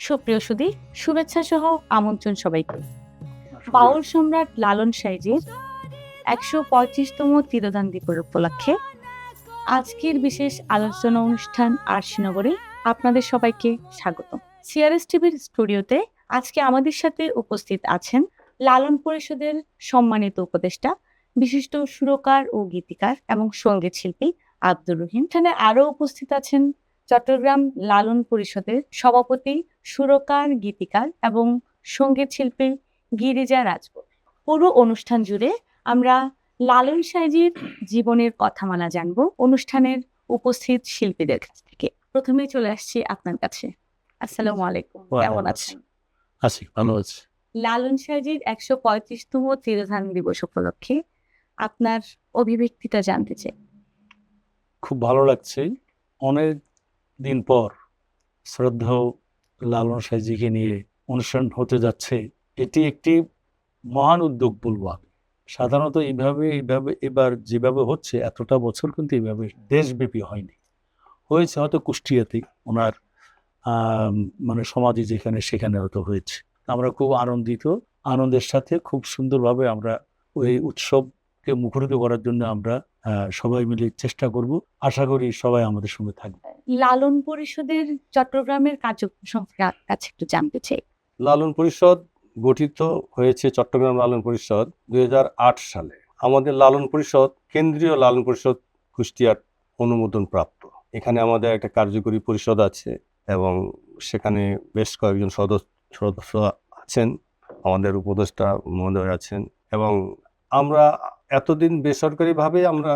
সুপ্রিয় সুদী শুভেচ্ছা সহ আমন্ত্রণ সবাইকে। বাউল সম্রাট লালন সাইজির একশো পঁয়ত্রিশতম তিরোধান দিবস উপলক্ষে আজকের বিশেষ আলোচনা অনুষ্ঠান আরশিনগরে আপনাদের সবাইকে স্বাগত। সিআরএস টিভির স্টুডিওতে আজকে আমাদের সাথে উপস্থিত আছেন লালন পরিষদের সম্মানিত উপদেষ্টা বিশিষ্ট সুরকার ও গীতিকার এবং সংগীত শিল্পী আব্দুর রহিম। এখানে আরও উপস্থিত আছেন চট্টগ্রাম লালন পরিষদের সভাপতি সুরকার গীতিকার এবং সংগীত শিল্পী গিরিজা রাজপুত। পুরো অনুষ্ঠান জুড়ে আমরা লালন সাইজির জীবনের কথামালা জানব অনুষ্ঠানের উপস্থিত শিল্পীদের কাছ থেকে। প্রথমেই চলে আসছি আপনার কাছে। আসসালামু আলাইকুম কেমন আছেন? আছি ভালো আছি। লালন সাইজির একশো পঁয়ত্রিশতম তিরোধান দিবস উপলক্ষে আপনার অভিব্যক্তিটা জানতে চাই। খুব ভালো লাগছে। অনেক দিন পর শ্রদ্ধেয় লালন সাইজিকে নিয়ে অনুষ্ঠান হতে যাচ্ছে, এটি একটি মহান উদ্যোগ বলব সাধারণত এইভাবে এইভাবে, এবার যেভাবে হচ্ছে, এতটা বছর কিন্তু এইভাবে দেশব্যাপী হয়নি। হয়েছে হয়তো কুষ্টিয়াতে ওনার মানে সমাধি যেখানে, সেখানে হয়তো হয়েছে। আমরা খুব আনন্দিত, আনন্দের সাথে খুব সুন্দরভাবে আমরা ওই উৎসবকে মুখরিত করার জন্য আমরা সবাই মিলে চেষ্টা করব। আশা করি সবাই আমাদের সঙ্গে থাকবে। লালন পরিষদের চট্টগ্রামের কার্যক্রম কাছে একটু জানতে চাই। লালন পরিষদ গঠিত হয়েছে চট্টগ্রাম লালন পরিষদ দু হাজার আট সালে। আমাদের লালন পরিষদ কেন্দ্রীয় লালন পরিষদ কুষ্টিয়ার অনুমোদন প্রাপ্ত এখানে আমাদের একটা কার্যকরী পরিষদ আছে এবং সেখানে বেশ কয়েকজন সদস্য সদস্য আছেন, আমাদের উপদেষ্টা মহোদয় আছেন এবং আমরা এতদিন বেসরকারিভাবে আমরা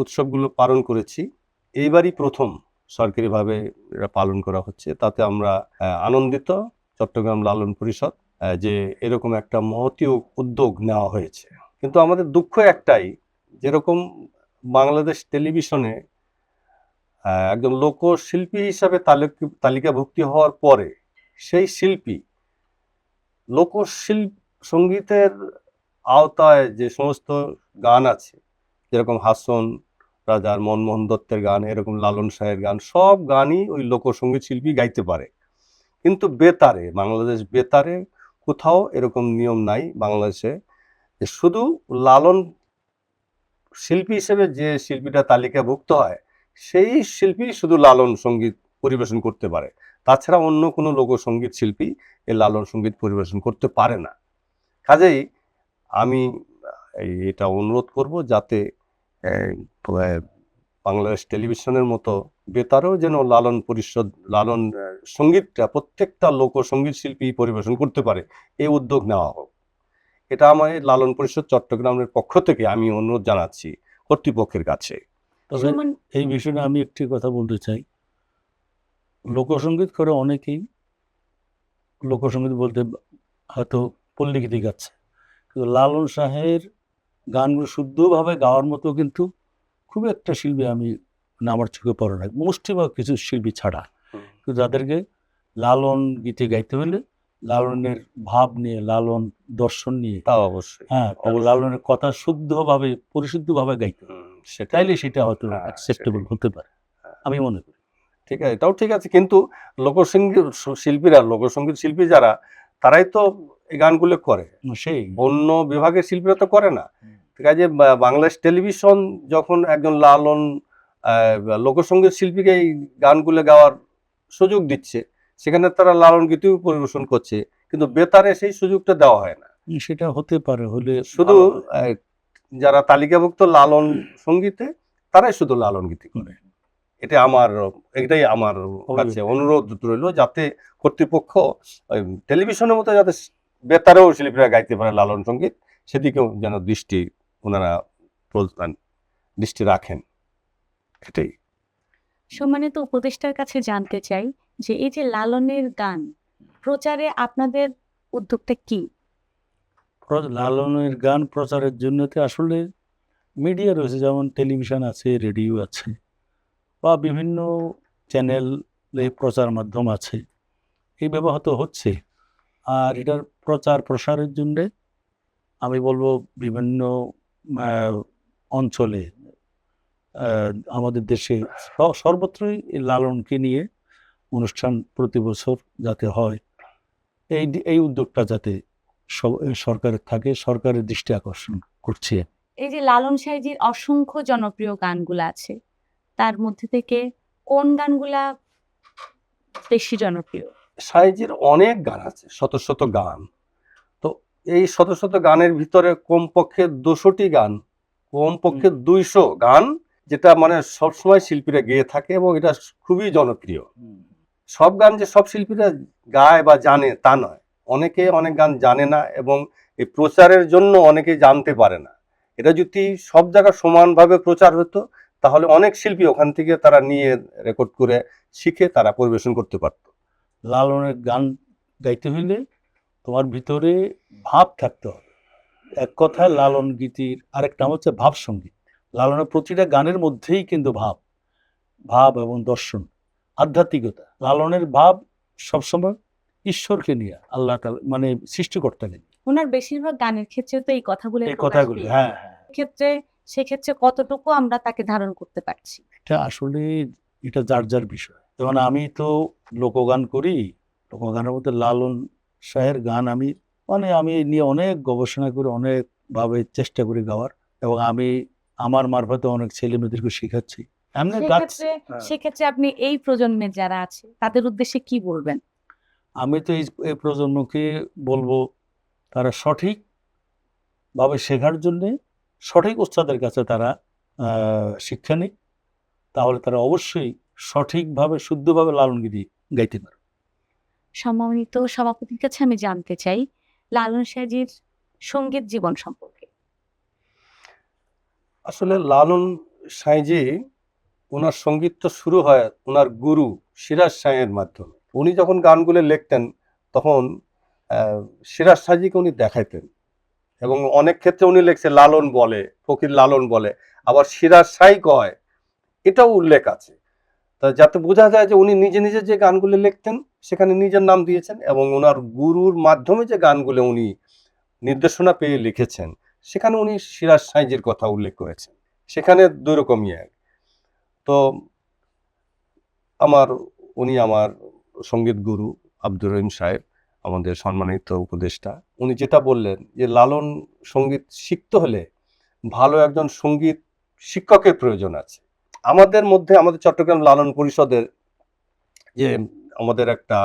উৎসবগুলো পালন করেছি। এইবারই প্রথম সরকারিভাবে এটা পালন করা হচ্ছে। তাতে আমরা আনন্দিত চট্টগ্রাম লালন পরিষদ যে এরকম একটা মহতী উদ্যোগ নেওয়া হয়েছে। কিন্তু আমাদের দুঃখ একটাই, যেরকম বাংলাদেশ টেলিভিশনে একজন লোকশিল্পী হিসাবে তালিক- তালিকাভুক্তি হওয়ার পরে সেই শিল্পী লোকশিল্প সঙ্গীতের আওতায় যে সমস্ত গান আছে, যেরকম হাসন রাজার মনমোহন দত্তের গান, এরকম লালন শাহের গান, সব গানই ওই লোকসঙ্গীত শিল্পী গাইতে পারে। কিন্তু বেতারে, বাংলাদেশ বেতারে কোথাও এরকম নিয়ম নাই বাংলাদেশে শুধু লালন শিল্পী হিসেবে যে শিল্পীটা তালিকাভুক্ত হয়, সেই শিল্পী শুধু লালন সংগীত পরিবেশন করতে পারে। তাছাড়া অন্য কোনো লোকসঙ্গীত শিল্পী এই লালন সংগীত পরিবেশন করতে পারে না। কাজেই আমি এটা অনুরোধ করব যাতে বাংলাদেশ টেলিভিশনের মতো বেতারও যেন লালন পরিষদ লালন সঙ্গীতটা প্রত্যেকটা লোকসঙ্গীত শিল্পী পরিবেশন করতে পারে এই উদ্যোগ নেওয়া হোক। এটা আমার লালন পরিষদ চট্টগ্রামের পক্ষ থেকে আমি অনুরোধ জানাচ্ছি কর্তৃপক্ষের কাছে। তবে এই বিষয়ে আমি একটি কথা বলতে চাই। লোকসঙ্গীত করে অনেকেই লোকসঙ্গীত বলতে হয়তো পল্লীগীতি গাচ্ছে কিন্তু লালন শাহের গানগুলো শুদ্ধভাবে গাওয়ার মতো কিন্তু খুব একটা শিল্পী আমি মানে আমার চোখে পড়ে না। বা কিছু শিল্পী ছাড়া। কিন্তু যাদেরকে লালন গীতে গাইতে হলে লালনের ভাব নিয়ে লালন দর্শন নিয়ে তা অবশ্যই। হ্যাঁ লালনের কথা শুদ্ধভাবে পরিশুদ্ধভাবে গাইতে হবে। তাইলে সেটা হয়তো হ্যাঁ, অ্যাকসেপ্টেবল হতে পারে। আমি মনে করি। ঠিক আছে এটাও ঠিক আছে। কিন্তু লোকসঙ্গীত শিল্পীরা লোকসঙ্গীত শিল্পী যারা তারাই তো এই গানগুলো করে। সেই। অন্য বিভাগের শিল্পীরা তো করে না। হুম। ঠিক আছে বা- বাংলাদেশ টেলিভিশন যখন একজন লালন লোকসঙ্গীত শিল্পীকে এই গানগুলো গাওয়ার সুযোগ দিচ্ছে সেখানে তারা লালন গীতিও পরিবেশন করছে কিন্তু বেতারে সেই সুযোগটা দেওয়া হয় না সেটা হতে পারে হলে শুধু যারা তালিকাভুক্ত লালন সঙ্গীতে তারাই শুধু লালন গীতি করে এটা আমার এটাই আমার কাছে অনুরোধ রইল যাতে কর্তৃপক্ষ ওই টেলিভিশনের মতো যাতে বেতারেও শিল্পীরা গাইতে পারে লালন সংগীত সেদিকেও যেন দৃষ্টি ওনারা দৃষ্টি রাখেন। এটাই। সম্মানিত উপদেষ্টার কাছে জানতে চাই যে এই যে লালনের গান প্রচারে আপনাদের উদ্যোগটা কি? লালনের গান প্রচারের জন্য তো আসলে মিডিয়া রয়েছে যেমন টেলিভিশন আছে রেডিও আছে বা বিভিন্ন চ্যানেলে প্রচার মাধ্যম আছে। এই ব্যবহৃত হচ্ছে। আর এটার প্রচার প্রসারের জন্য আমি বলব বিভিন্ন অঞ্চলে আমাদের দেশে স- সর্বত্রই এই লালনকে নিয়ে অনুষ্ঠান প্রতি বছর যাতে হয় এই এই উদ্যোগটা যাতে সরকারের থাকে সরকারের দৃষ্টি আকর্ষণ করছে। এই যে লালন সাইজির অসংখ্য জনপ্রিয় গানগুলো আছে তার মধ্যে থেকে কোন গানগুলা বেশি জনপ্রিয়? সাইজের অনেক গান আছে শত শত গান। এই শত শত গানের ভিতরে কমপক্ষে দুশোটি গান কমপক্ষে দুইশো গান যেটা মানে সবসময় শিল্পীরা গেয়ে থাকে এবং এটা খুবই জনপ্রিয়। সব গান যে সব শিল্পীরা গায় বা জানে তা নয়। অনেকে অনেক গান জানে না এবং এই প্রচারের জন্য অনেকে জানতে পারে না। এটা যদি সব জায়গায় সমানভাবে প্রচার হতো তাহলে অনেক শিল্পী ওখান থেকে তারা নিয়ে রেকর্ড করে শিখে তারা পরিবেশন করতে পারত। লালনের গান গাইতে হইলে তোমার ভিতরে ভাব থাকতে হবে। এক কথায় লালন গীতির আরেক নাম হচ্ছে ভাব সংগীত। লালনের প্রতিটা গানের মধ্যেই কিন্তু ভাব ভাব এবং দর্শন আধ্যাত্মিকতা। লালনের ভাব সবসময় ঈশ্বরকে নিয়ে আল্লাহ মানে সৃষ্টিকর্তাকে নিয়ে। ওনার বেশিরভাগ গানের ক্ষেত্রে তো এই কথাগুলো এই কথাগুলি হ্যাঁ হ্যাঁ। ক্ষেত্রে সেক্ষেত্রে কতটুকু আমরা তাকে ধারণ করতে পারছি? এটা আসলে এটা যার যার বিষয়। যেমন আমি তো লোকগান করি লোকগানের মধ্যে লালন শাহের গান আমি মানে আমি নিয়ে অনেক গবেষণা করে অনেকভাবে চেষ্টা করি গাওয়ার এবং আমি আমার মারফতে অনেক ছেলে মেয়েদেরকে শেখাচ্ছি সেক্ষেত্রে হ্যাঁ। আপনি এই প্রজন্মের যারা আছে তাদের উদ্দেশ্যে কি বলবেন? আমি তো এই প্রজন্মকে বলব তারা সঠিক ভাবে শেখার জন্যে সঠিক ওস্তাদের কাছে তারা আহ, শিক্ষা নিক তাহলে তারা অবশ্যই সঠিকভাবে শুদ্ধভাবে লালনগিরি গাইতে পারবে। সম্মানিত সভাপতির কাছে আমি জানতে চাই লালন সাজির সংগীত জীবন সম্পর্কে। আসলে লালন সাঁইজি ওনার সংগীত তো শুরু হয় ওনার গুরু সিরাজ সাঁয়ের মাধ্যমে। উনি যখন গানগুলো লিখতেন তখন সিরাজ সাঁজিকে উনি দেখাইতেন এবং অনেক ক্ষেত্রে উনি লিখছে লালন বলে, ফকির লালন বলে, আবার সিরাজ সাই কয়, এটাও উল্লেখ আছে। তা যাতে বোঝা যায় যে উনি নিজে নিজে যে গানগুলো লিখতেন সেখানে নিজের নাম দিয়েছেন এবং ওনার গুরুর মাধ্যমে যে গানগুলো উনি নির্দেশনা পেয়ে লিখেছেন, সেখানে উনি সিরাজ সাইজের কথা উল্লেখ করেছেন। সেখানে দুই রকমই এক। তো আমার, উনি আমার সংগীত গুরু আব্দুর রহিম সাহেব, আমাদের সম্মানিত উপদেষ্টা, উনি যেটা বললেন যে লালন সংগীত শিখতে হলে ভালো একজন সংগীত শিক্ষকের প্রয়োজন আছে। আমাদের মধ্যে আমাদের চট্টগ্রাম লালন পরিষদের যে আমাদের একটা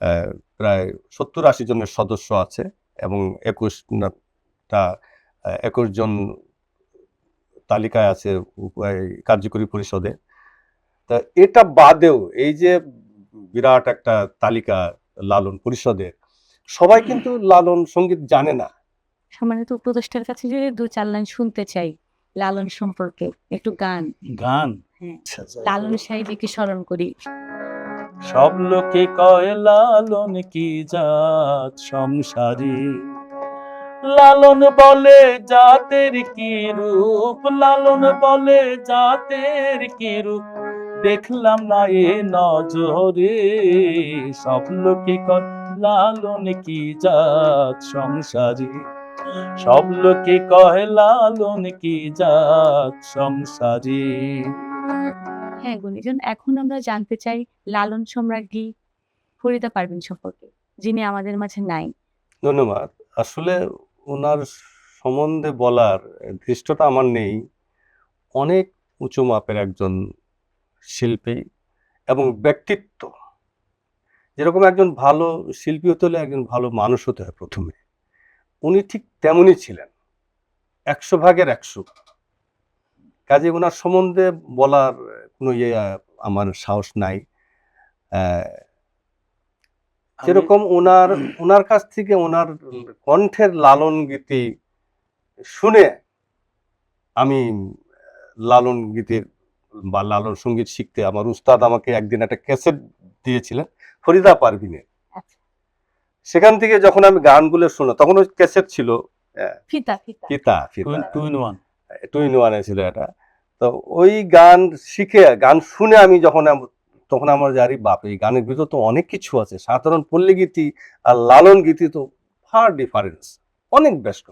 আহ, প্রায় সত্তর আশি জনের সদস্য আছে এবং একুশটা একুশ জন তালিকায় আছে কার্যকরী পরিষদে তা এটা বাদেও এই যে বিরাট একটা তালিকা লালন পরিষদের সবাই কিন্তু লালন সংগীত জানে না সম্মানিত উপদেষ্টার কাছে যদি দু চার লাইন শুনতে চাই লালন সম্পর্কে একটু গান গান হ্যাঁ। আচ্ছা, আচ্ছা। লালন সাহেবকে স্মরণ করি সব লোকে কয়, লালন কি জাত সংসারী? লালন বলে জাতের কি রূপ? লালন বলে জাতের কি রূপ? দেখলাম না এ নজরে। সব লোকে কয়, লালন কি জাত সংসারী? সব লোকে কয়, লালন কি জাত সংসারী? হ্যাঁ গুণীজন এখন আমরা জানতে চাই লালন সম্রাজ্ঞী ফরিদা পারভিন সম্পর্কে, যিনি আমাদের মাঝে নাই। ধন্যবাদ। আসলে ওনার সম্বন্ধে বলার দৃষ্টটা আমার নেই। অনেক উঁচু মাপের একজন শিল্পী এবং ব্যক্তিত্ব। যেরকম একজন ভালো শিল্পী হতে হলে একজন ভালো মানুষ হতে হয় প্রথমে। উনি ঠিক তেমনই ছিলেন, একশো ভাগের একশো। কাজে ওনার সম্বন্ধে বলার কোনো ইয়ে আমার সাহস নাই। আহ, যেরকম ওনার ওনার কাছ থেকে ওনার কণ্ঠের লালন গীতি শুনে আমি লালন গীতির বা লালন সংগীত শিখতে আমার উস্তাদ আমাকে একদিন একটা ক্যাসেট দিয়েছিলেন ফরিদা পারভিনের। আচ্ছা। সেখান থেকে যখন আমি গানগুলো শুনো তখন ওই ক্যাসেট ছিল ফিতা ফিতা। ফিতা ফিতা। Two in one two in ওয়ানে ছিল এটা। তো ওই গান শিখে, গান শুনে আমি যখন তখন আমার জারি বাপ এই গানের ভিতর তো অনেক কিছু আছে। সাধারণ পল্লী গীতি আর লালন গীতি তো ফার ডিফারেন্স অনেক ব্যস্ত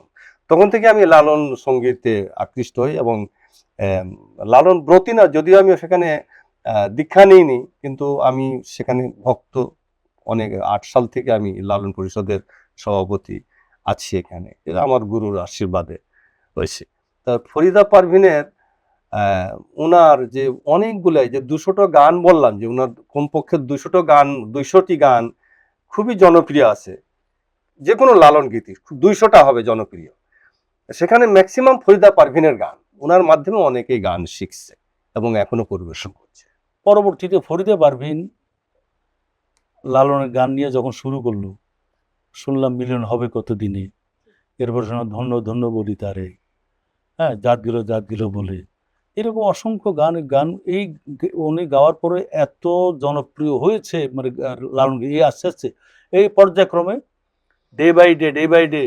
তখন থেকে আমি লালন সঙ্গীতে আকৃষ্ট হই এবং লালন ব্রতি না, যদিও আমি সেখানে দীক্ষা নিইনি, কিন্তু আমি সেখানে ভক্ত অনেক, আট সাল থেকে আমি লালন পরিষদের সভাপতি আছি এখানে। আমার গুরুর আশীর্বাদে হয়েছে। তা ফরিদা পারভিনের ওনার যে অনেকগুলাই, যে দুশোটা গান বললাম, যে ওনার কমপক্ষে দুশোটা গান, দুইশোটি গান খুবই জনপ্রিয় আছে। যে কোনো লালন গীতি দুইশোটা হবে জনপ্রিয়। সেখানে ম্যাক্সিমাম ফরিদা পারভিনের গান ওনার মাধ্যমে অনেকেই গান শিখছে এবং এখনও পরিবেশন করছে। পরবর্তীতে ফরিদে পারভিন লালনের গান নিয়ে যখন শুরু করল, শুনলাম মিলন হবে কত দিনে এরপর শোনা ধন্য ধন্য বলি তারে। হ্যাঁ জাত গেল জাত গেল বলে। এরকম অসংখ্য গান গান এই উনি গাওয়ার পরে এত জনপ্রিয় হয়েছে মানে লালন এই আস্তে আস্তে। এই পর্যায়ক্রমে day by day day by day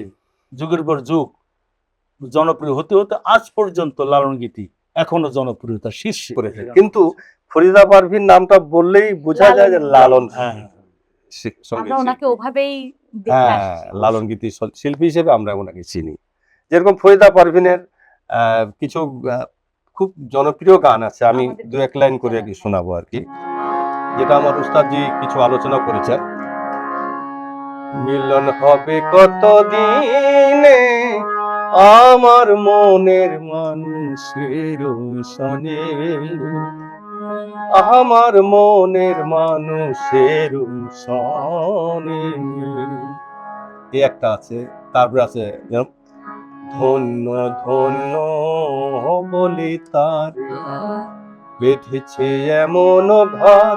যুগের পর যুগ জনপ্রিয় হতে হতে আজ পর্যন্ত লালন গীতি এখনও জনপ্রিয়তা শীর্ষে করেছে কিন্তু ফরিদা পারভিন নামটা বললেই বোঝা যায় যে লালন হ্যাঁ আমরা ওনাকে ওভাবেই হ্যাঁ লালন গীতি শিল্পী হিসেবে আমরা ওনাকে চিনি। যেরকম ফরিদা পারভিনের আহ, কিছু খুব জনপ্রিয় গান আছে। আমি দু এক লাইন করে আর কি শোনাবো আর কি। যেটা আমার উস্তাদজি কিছু আলোচনা করেছেন। মিলন হবে কত দিনে আমার মনের মানুষের সনে আমার মনের মানুষের সনে এই একটা আছে তারপরে আছে ধন্য ধন্য বলি তার। বেঁধেছে এমন ঘর,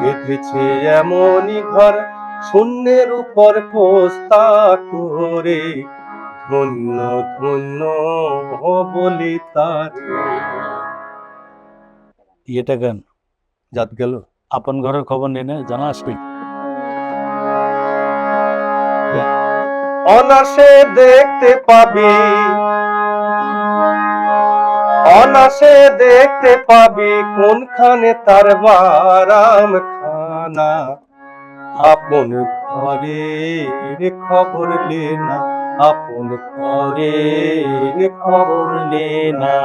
বেঁধেছে এমনই ঘর, শূন্যের উপর পোস্তা করে। ধন্য ধন্য বলি তার। এটা গান জাত গেল। আপন ঘরের খবর নেই না, জানা আসবে। অনাসে দেখতে পাবি। অনাসে দেখতে পাবি কোনখানে তার বারাম খানা। আপন ঘরে খবর লে না, আপন ঘরে খবর লে না।